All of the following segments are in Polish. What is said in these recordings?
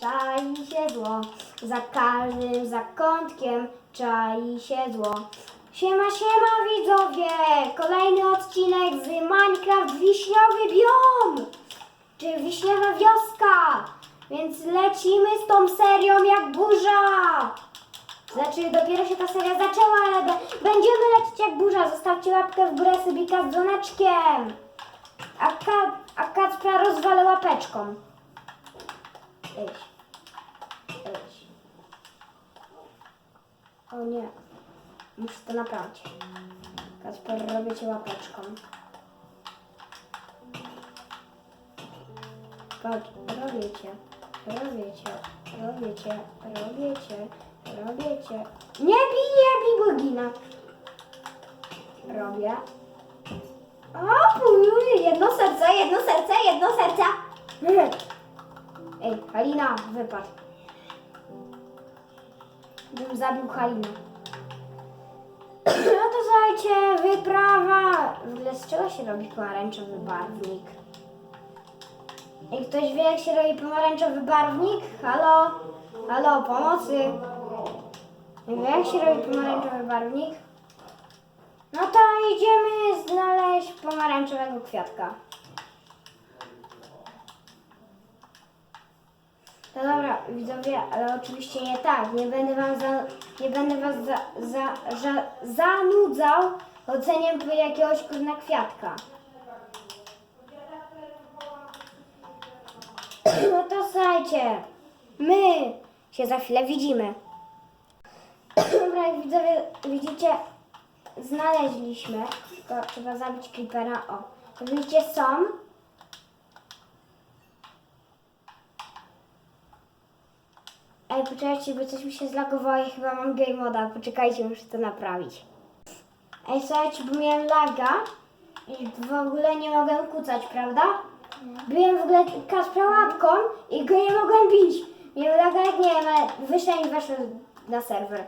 czai się zło. Za każdym zakątkiem czai się zło. Siema, siema widzowie! Kolejny odcinek z Minecraft Wiśniowy Biom! Czy Wiśniowa Wioska! Więc lecimy z tą serią jak burza! Znaczy, dopiero się ta seria zaczęła, ale będziemy lecieć jak burza. Zostawcie łapkę w górę subika z dzwoneczkiem. A, Ka- a Kacpra rozwalę łapeczką. Idź. Idź. O nie. Muszę to naprawić. Kacper, robię cię łapeczką. Patrz, robię cię. Robię cię. Robię cię. Robię cię. Robię cię. Nie bij, nie bij, bo ginę. Robię. O, jedno serce, jedno serce, jedno serce. Ej, Halina, wypadł. Bym zabił Halinę. No to słuchajcie, wyprawa. W ogóle z czego się robi pomarańczowy barwnik? I ktoś wie, jak się robi pomarańczowy barwnik? Halo? Halo, pomocy? Nie wie, jak się robi pomarańczowy barwnik? No to idziemy znaleźć pomarańczowego kwiatka. No dobra, widzowie, ale oczywiście nie tak. Nie będę wam za, nie będę was za, za, za, zanudzał oceniem jakiegoś kurna kwiatka. No to słuchajcie, my się za chwilę widzimy. Dobra, jak widzowie widzicie, znaleźliśmy, tylko trzeba zabić creepera, o. Widzicie, są. Ej, poczekajcie, bo coś mi się zlagowało i chyba mam game moda. Poczekajcie, muszę to naprawić. Ej, słuchajcie, bo miałem laga i w ogóle nie mogłem kucać, prawda? Byłem w ogóle Kaspra łapką i go nie mogłem bić. Miałem laga, jak nie wiem, ale wyszedłem i weszłem na serwer.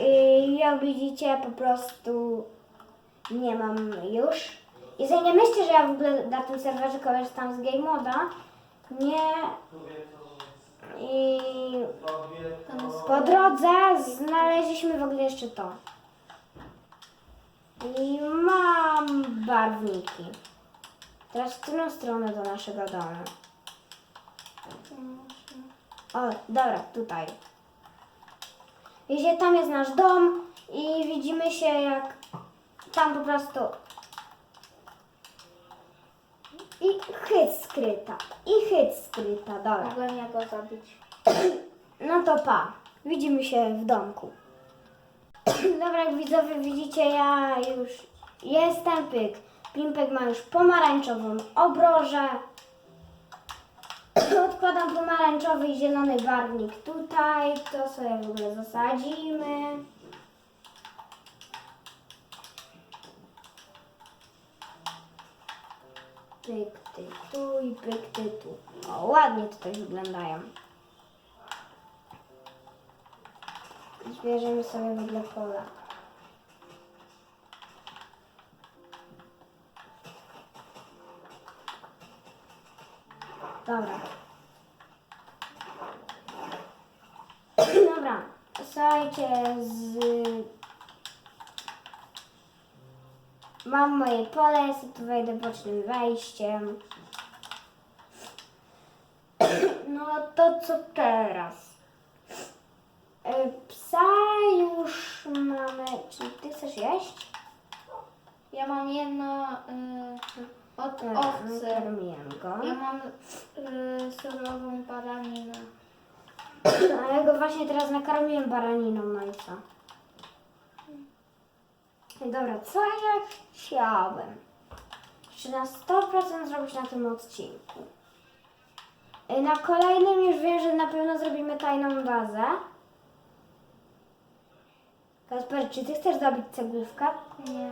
I jak widzicie, po prostu nie mam już. I sobie nie myślcie, że ja w ogóle na tym serwerze korzystam z game moda. Nie. I po drodze znaleźliśmy w ogóle jeszcze to. I mam barwniki. Teraz w którą stronę do naszego domu? O, dobra, tutaj. Widzicie, tam jest nasz dom i widzimy się jak tam po prostu i chyt skryta, i chyt skryta, dobra. Mogłem ja go zabić. No to pa. Widzimy się w domku. Dobra, jak widzowie widzicie, ja już jestem pyk. Pimpek ma już pomarańczową obrożę. Odkładam pomarańczowy i zielony barwnik tutaj. To sobie w ogóle zasadzimy. Pyk ty tu i pyk ty tu. O, ładnie tutaj wyglądają. Zbierzemy sobie w ogóle pola. Dobra. Dobra. Słuchajcie, z... Mam moje pole, sobie tu wejdę bocznym wejściem. No to co teraz? E, Psa już mamy. Czy ty chcesz jeść? Ja mam jedno y, od owcy. Ja mam y, surową baraninę. A ja go właśnie teraz nakarmiłem baraniną, no i co? Dobra, co ja chciałem? Czy na 100% zrobić na tym odcinku? Y, Na kolejnym już wiem, że na pewno zrobimy tajną bazę. Kasper, czy ty chcesz zrobić cegłówkę? Nie.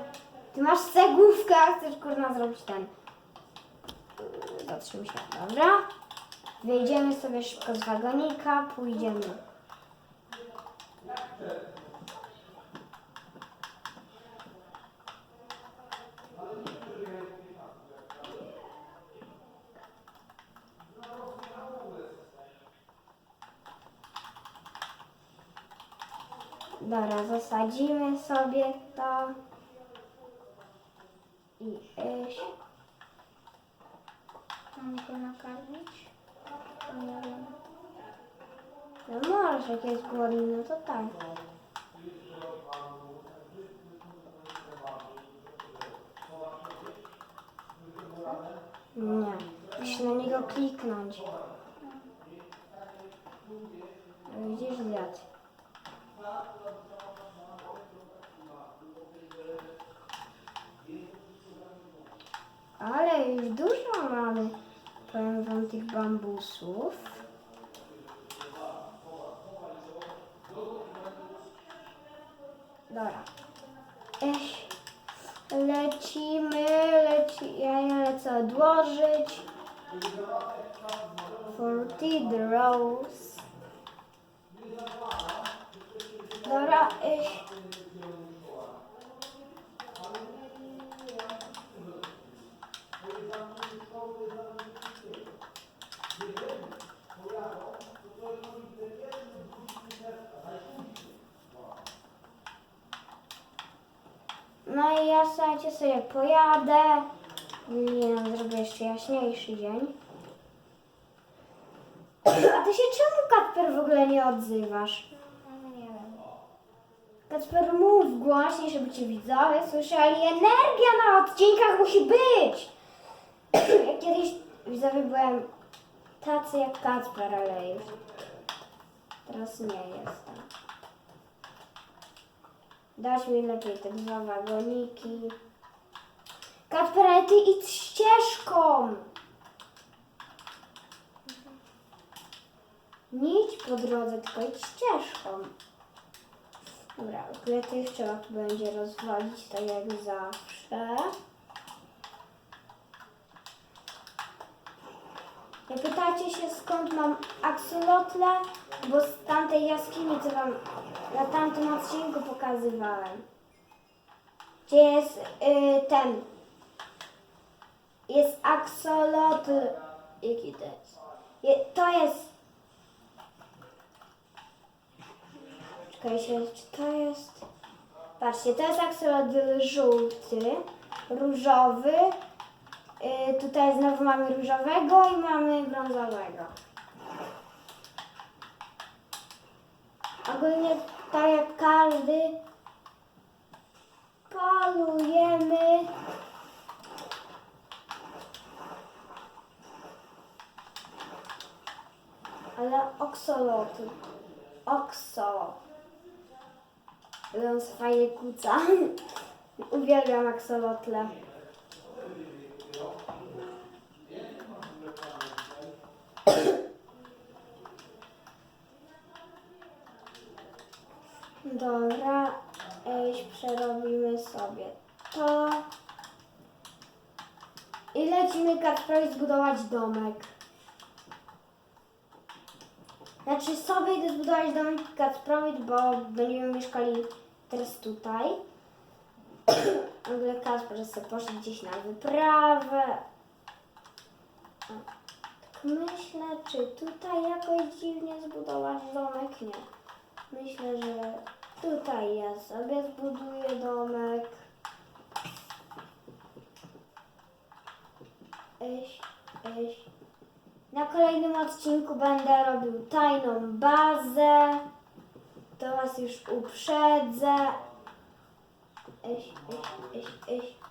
Ty masz cegłówkę, a chcesz kurna zrobić ten. Zatrzymaj się, dobra? Wyjdziemy sobie szybko z wagonika, pójdziemy. Dobra, zasadzimy sobie to. I iść. Mam go nakarmić? To nie wiem. No możesz, jak jest głodny, no to tak. Nie, musisz na niego kliknąć. Ale Widzisz, zjadł. Ale już dużo mamy, powiem wam, tych bambusów. Dobra. Ech, lecimy, leci, ja nie lecę odłożyć. Forty the rose. Dobra, ech. No i ja słuchajcie sobie pojadę. Nie wiem, zrobię jeszcze jaśniejszy dzień. A ty się czemu Kacper w ogóle nie odzywasz? No, nie wiem. Kacper mów głośniej, żeby cię widzowie słyszeli. Energia na odcinkach musi być! Ja kiedyś widzowie byłem tacy jak Kacper, ale już teraz nie jestem. Dasz mi lepiej te dwa wagoniki. Kacper, ale ty idź ścieżką! Nie idź po drodze, tylko idź ścieżką. Dobra, ukrytych trzeba tu będzie rozwalić, tak jak zawsze. Nie pytajcie się skąd mam aksolotle, bo z tamtej jaskini, co wam na tamtym odcinku pokazywałem. Gdzie jest y, ten. Jest aksolotl. Jaki to jest? Je, to jest. Czekajcie, czy to jest. Patrzcie, to jest aksolotl żółty, różowy. Y, tutaj znowu mamy różowego i mamy brązowego. Ogólnie tak jak każdy polujemy. Ale oksolotl. Okso. Ale on fajnie kłóca. Uwielbiam aksolotle. Dobra, eś, przerobimy sobie to. I lecimy Kacprowi zbudować domek. Znaczy sobie idę zbudować domek Kacprowi, bo będziemy mieszkali teraz tutaj. W ogóle Kacper sobie poszedł gdzieś na wyprawę. Tak myślę, czy tutaj jakoś dziwnie zbudować domek? Nie. Myślę, że tutaj ja sobie zbuduję domek. Eś, eś. Na kolejnym odcinku będę robił tajną bazę. To Was już uprzedzę. Eś, eś, eś, eś.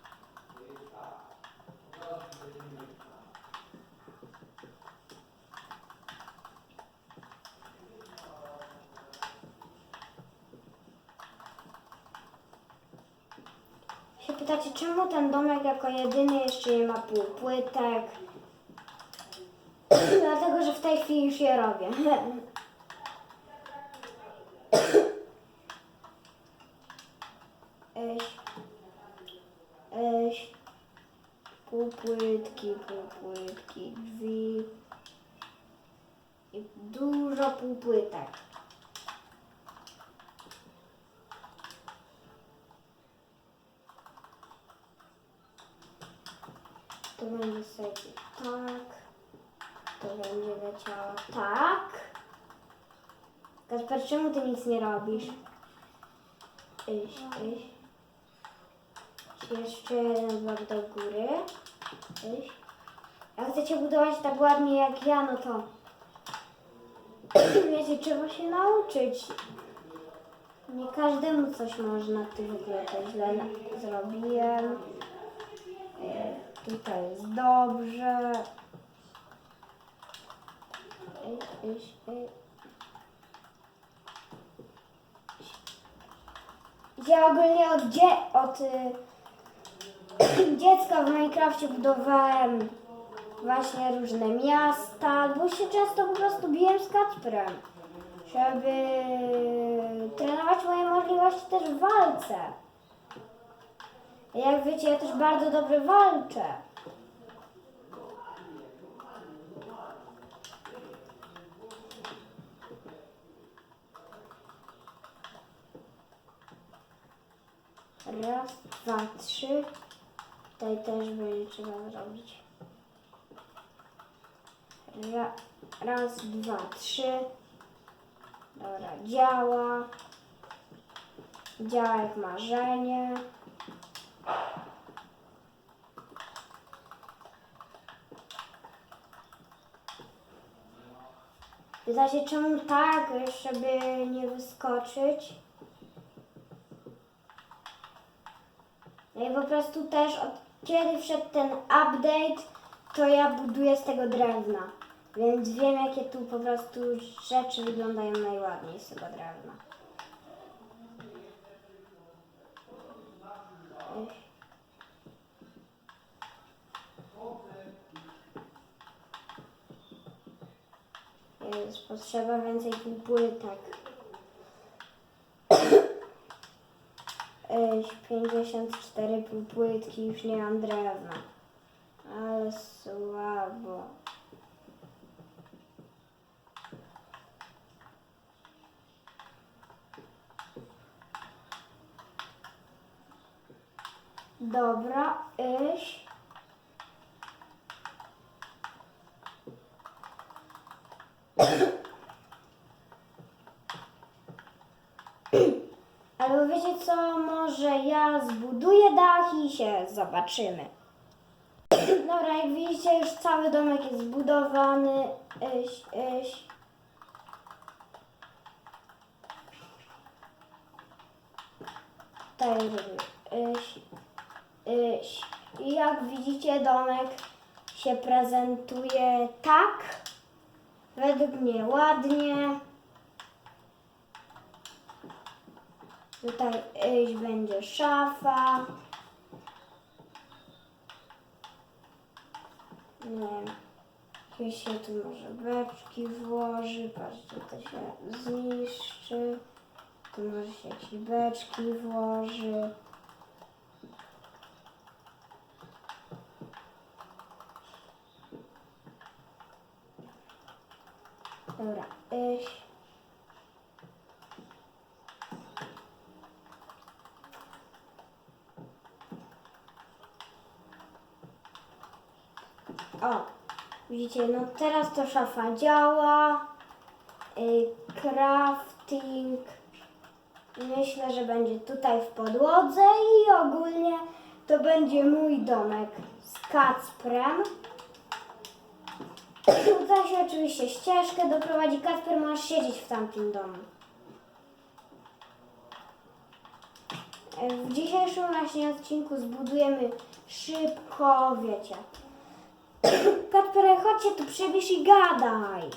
Pytacie, czemu ten domek jako jedyny jeszcze nie ma półpłytek? Dlatego, że w tej chwili już je robię. Eś, eś, półpłytki, półpłytki, drzwi i dużo półpłytek. To będzie sobie tak. To będzie leciało tak. Kasper, czemu ty nic nie robisz? Iść, iść. Jeszcze jeden blok do góry. Iść. Jak chcecie budować tak ładnie jak ja, no to wiecie, trzeba się nauczyć. Nie każdemu coś można, ty w ogóle to źle zrobiłem. Tutaj jest dobrze. Iść, iść, iść. Ja ogólnie od, dzie- od y, dziecka w Minecrafcie budowałem właśnie różne miasta, bo się często po prostu biłem z Kacprem, żeby trenować moje możliwości też w walce. Jak wiecie, ja też bardzo dobrze walczę. Raz, dwa, trzy. Tutaj też będzie trzeba zrobić. Ra, raz, dwa, trzy. Dobra, działa. Działa jak marzenie. Pytacie czemu tak, żeby nie wyskoczyć? No i po prostu też od kiedy wszedł ten update, to ja buduję z tego drewna. Więc wiem jakie tu po prostu rzeczy wyglądają najładniej z tego drewna. Ech. Jest potrzeba więcej półpłytek. Ej, 54 półpłytki, już nie mam drewna. Ale słabo. Dobra, iść. Ale wiecie co, może ja zbuduję dach i się zobaczymy. Dobra, jak widzicie już cały domek jest zbudowany. Tutaj robię iś, iś. I jak widzicie domek się prezentuje tak. Według mnie ładnie. Tutaj iść będzie szafa. Nie wiem. Się tu może beczki włoży. Patrzcie, to się zniszczy. Tu może się jakieś beczki włoży. Dobra, iść. O, widzicie, no teraz to szafa działa. Y, crafting. Myślę, że będzie tutaj w podłodze i ogólnie to będzie mój domek z Kacprem. Uda się oczywiście ścieżkę doprowadzi. Kacper masz siedzieć w tamtym domu. E, W dzisiejszym właśnie odcinku zbudujemy szybko, wiecie. Kacper, chodźcie tu, przebierz i gadaj.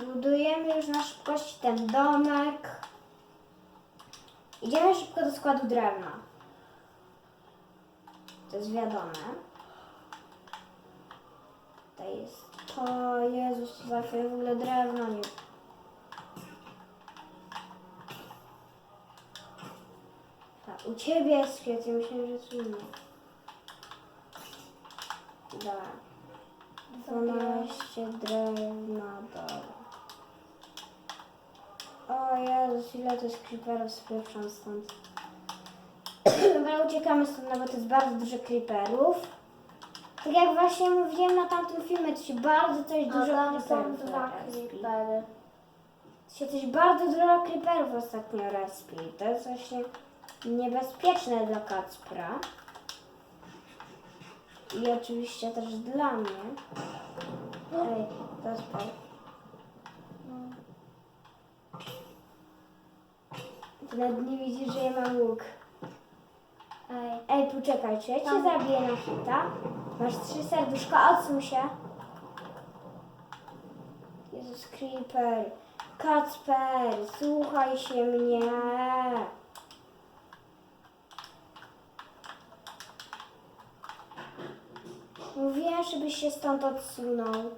Zbudujemy już na szybkość ten domek. Idziemy szybko do składu drewna. To jest wiadome. Tutaj jest to, Jezus, zawsze w ogóle drewno nie... A, u Ciebie jest kwiaty, myślę, że tu nie. Dobra. 12 drewna, dobra. O Jezus, ile to jest creeperów, spieprzam stąd. Dobra, uciekamy stąd, no bo to jest bardzo dużo creeperów. Tak jak właśnie mówiłem na tamtym filmie, to się bardzo coś dużo creeperów respi. creepery. się coś bardzo dużo creeperów ostatnio respi. To jest właśnie niebezpieczne dla Kacpra. I oczywiście też dla mnie. Ej, Kacper. No. Ty nawet nie widzisz, że ja mam łuk. Ej. Ej, poczekajcie, ja cię zabiję na hita. Masz trzy serduszka, odsuń się. Jezus, Creeper. Kacper, słuchaj się mnie. Mówiłem, żebyś się stąd odsunął.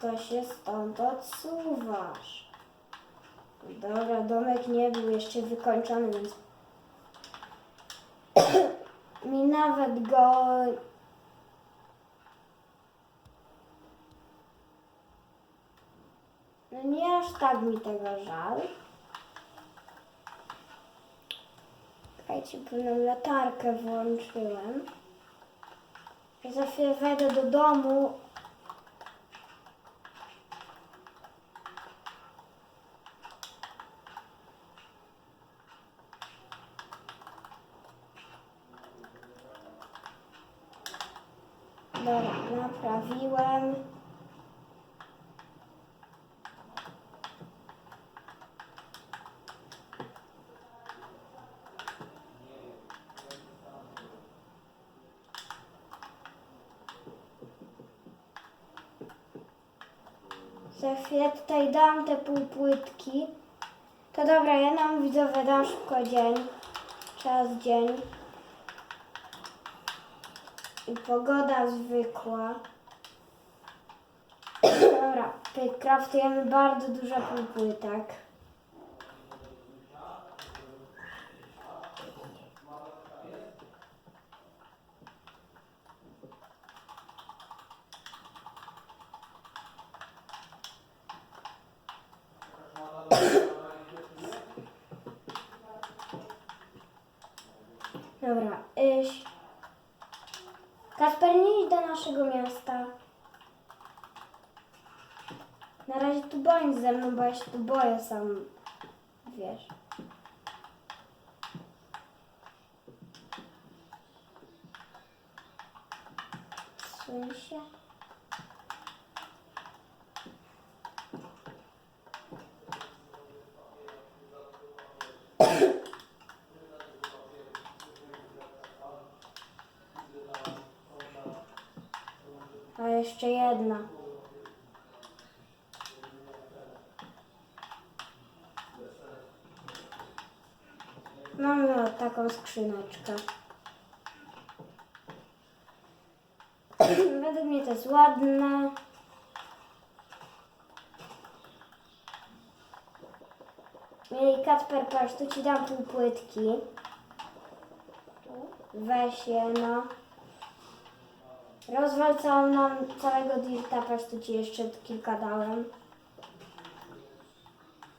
To się stąd odsuwasz. Dobra, domek nie był jeszcze wykończony, więc mi nawet go. Nie aż tak mi tego żal. Czekajcie, pewną latarkę włączyłem. Ja za chwilę wejdę do domu. Dobra, naprawiłem. Za dam te półpłytki. To dobra, ja nam widzowie dam szybko dzień. Czas dzień. I pogoda zwykła. Dobra, kraftujemy bardzo dużo półpłytek. Dobra, iść. Kasper, nie idź do naszego miasta. Na razie tu bądź ze mną, bo ja się tu boję sam. Wiesz. Się. A jeszcze jedna. Mamy o, taką skrzyneczkę. Według mnie to jest ładne. Mieli Kacper, patrz, tu ci dam pół płytki. Weź je, no. Rozwal całą nam, całego dirta, patrz, tu ci jeszcze kilka dałem.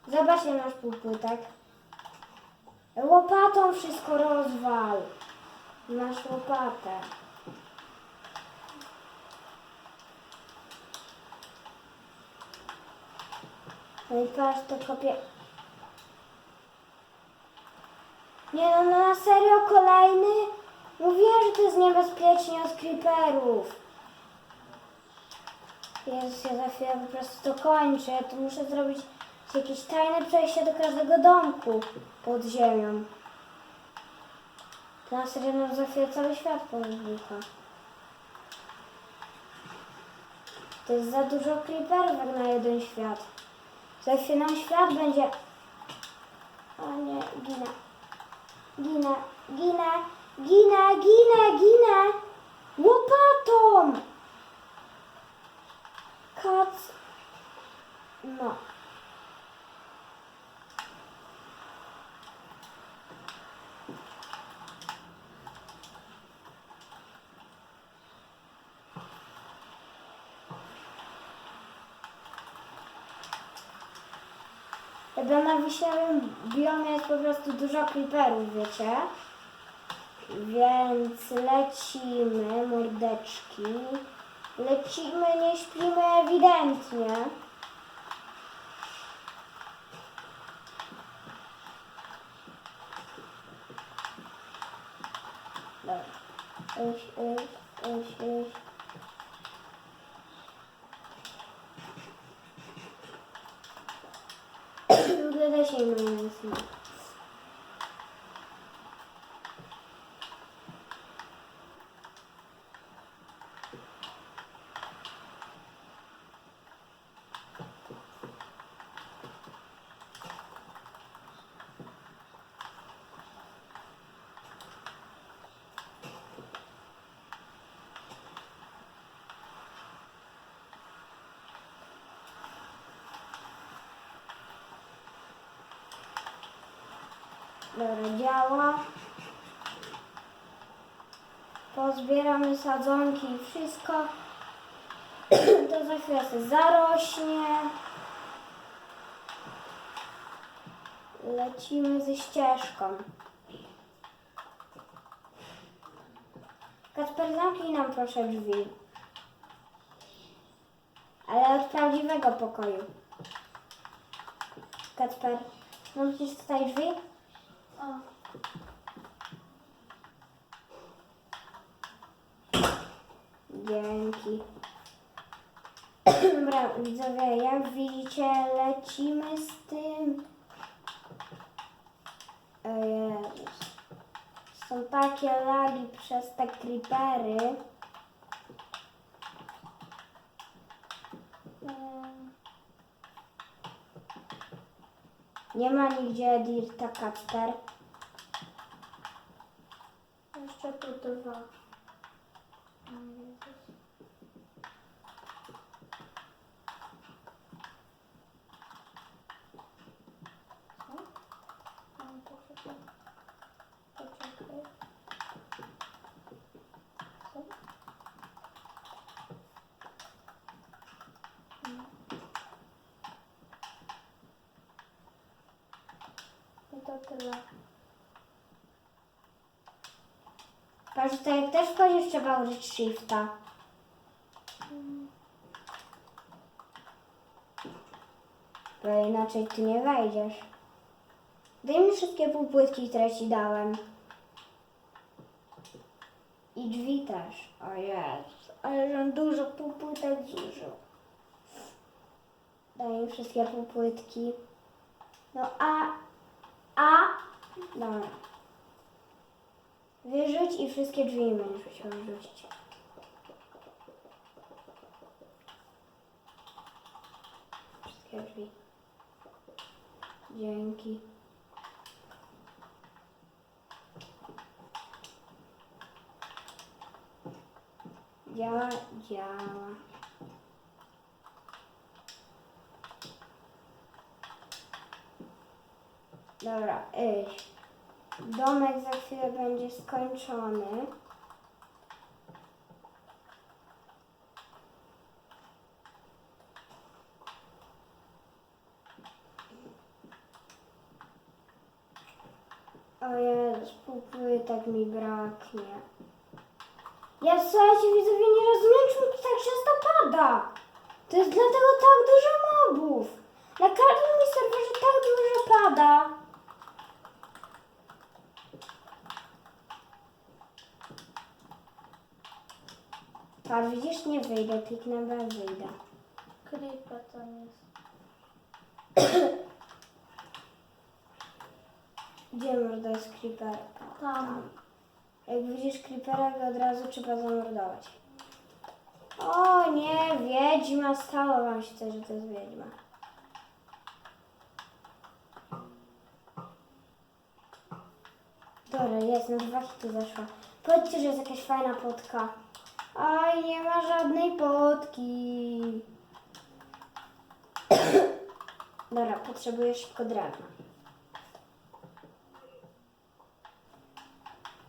Zobacz, ile masz półpłytek. Łopatą wszystko rozwal. Masz łopatę. No i patrz, to kopię. Nie no, no na serio kolejny? Mówiłem, że to jest niebezpiecznie od creeperów. Jezus, ja za chwilę po prostu to kończę. Tu muszę zrobić jakieś tajne przejście do każdego domku pod ziemią. Serio nam za chwilę cały świat powybucha. To jest za dużo creeperów na jeden świat. Za chwilę nam świat będzie... O nie, ginę. Ginę, ginę, ginę, ginę, ginę! Łopatą! Kac... No. bo na wiśniowym biomie jest po prostu dużo creeperów, wiecie? Więc lecimy, mordeczki. Lecimy, nie śpimy ewidentnie. Dobra. Iść, iść, iść, iść. Dobra, działa. Pozbieramy sadzonki i wszystko. To za chwilę się zarośnie. Lecimy ze ścieżką. Kacper, zamknij nam proszę drzwi. Ale od prawdziwego pokoju. Kacper, zamkniesz tutaj drzwi? Dzięki. Dobra, widzowie, jak widzicie, lecimy z tym. Jezus. Są takie lagi przez te creepery. em, Nie ma nigdzie Dirta Kacper. jeszcze tu dwa. O Jezus. Co? Mam poczekaj. Poczekaj. Co? No. I to tyle. Patrz, to jak też wchodzisz, trzeba użyć shifta. Bo inaczej ty nie wejdziesz. Daj mi wszystkie półpłytki, które ci dałem. I drzwi też. O jest. Ale żem dużo półpłytek zużył. Daj mi wszystkie półpłytki. No a... A... Dobra. Wyrzuć i wszystkie drzwi musiał wyrzucić. Wszystkie drzwi. Dzięki. Działa, działa. Dobra, iść. Domek za chwilę będzie skończony. O Jezus, półpłytek mi braknie. Ja słuchajcie, widzowie, nie rozumiem, czemu tak często pada. To jest dlatego tak dużo mobów. Na każdym serwerze tak dużo pada. A widzisz, nie wyjdę, kliknę B, wyjdę. Creeper tam jest. Gdzie mordo jest creeper? Tam. Jak widzisz creepera, to od razu trzeba zamordować. O nie, wiedźma, stało wam się coś, że to jest wiedźma. Dobra, jest, na dwa hity zeszła. Powiedzcie, że jest jakaś fajna potka. Aj, nie ma żadnej potki. Dobra, potrzebuję szybko drewna.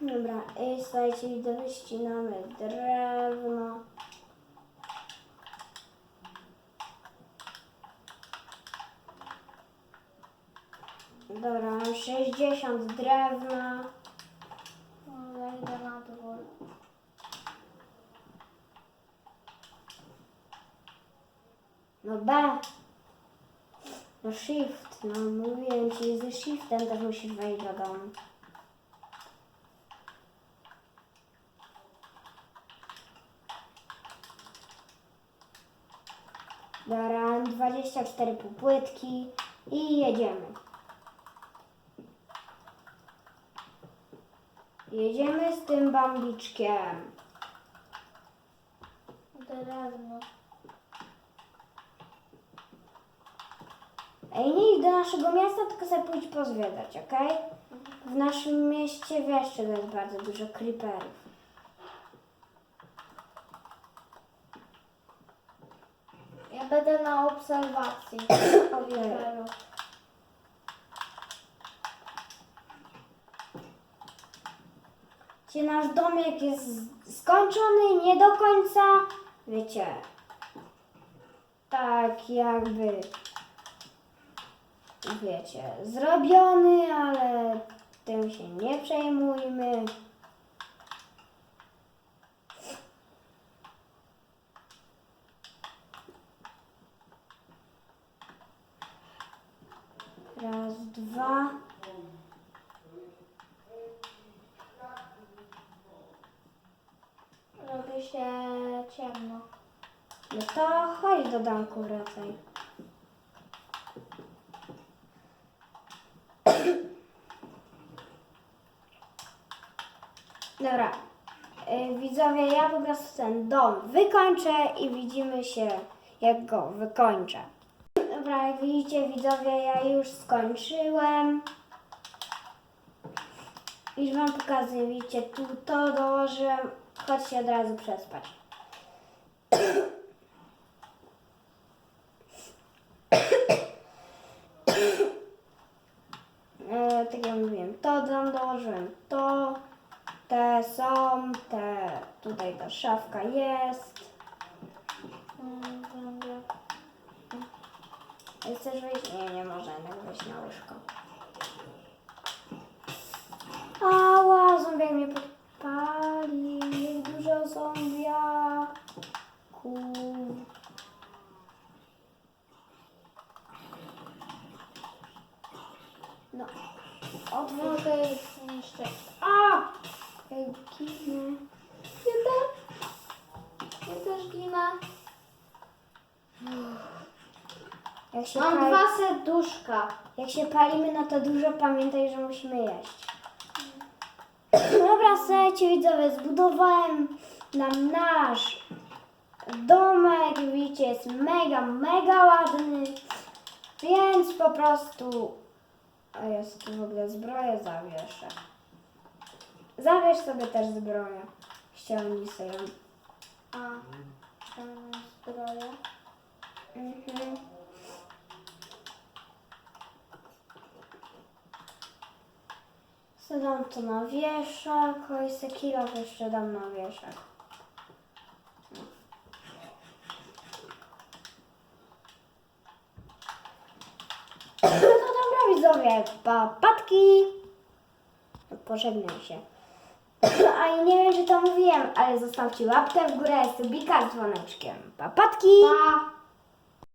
Dobra, i słuchajcie, idę wyścinamy drewno. Dobra, mam 60 drewna. No, ja idę na dwór. No ba. No shift, no mówiłem ci, ze shiftem też musisz wejść do domu. Dobra, 24 półpłytki i jedziemy. Jedziemy z tym bambiczkiem. Od razu. Ej, nie idź do naszego miasta, tylko sobie pójdź pozwiedzać, okej? W naszym mieście wiesz, że jest bardzo dużo creeperów. Ja będę na obserwacji. Oliverów. Gdzie nasz domek jest skończony, nie do końca, wiecie, tak jakby, wiecie, zrobiony, ale tym się nie przejmujmy. Raz, dwa. Robi się ciemno. No to chodź do domku, wracaj. Dobra. Y, Widzowie, ja po prostu ten dom wykończę i widzimy się, jak go wykończę. Dobra, jak widzicie, widzowie, ja już skończyłem. Już wam pokazuję, widzicie, tu to dołożyłem. Chodźcie od razu przespać. E, tak jak mówiłem, to tam dołożyłem, to, te są, te, tutaj ta szafka jest. Chcesz wyjść? Nie, nie może jednak wyjść na łóżko. Ała, zombiak mnie podpali, jest dużo zombiaków. No, ich zniszczyć. a! Ej, ginę. Ja też. Ja też ginę. Jak się, Mam pali, dwa serduszka. jak się palimy, no to dużo pamiętaj, że musimy jeść. Dobra, słuchajcie widzowie, zbudowałem nam nasz domek, widzicie, jest mega, mega ładny, więc po prostu, a jest tu w ogóle zbroję, zawieszę. Zawieź sobie też zbroję, ściągnij sobie ją. A. Mam zbroję. Mhm. Zadam to na wieszak, oj se kilo jeszcze dam na wieszak. No to dobra widzowie, papatki. Pożegnaj się. A i nie wiem, czy to mówiłem, ale zostawcie łapkę w górę, subika z dzwoneczkiem. Papatki! Pa!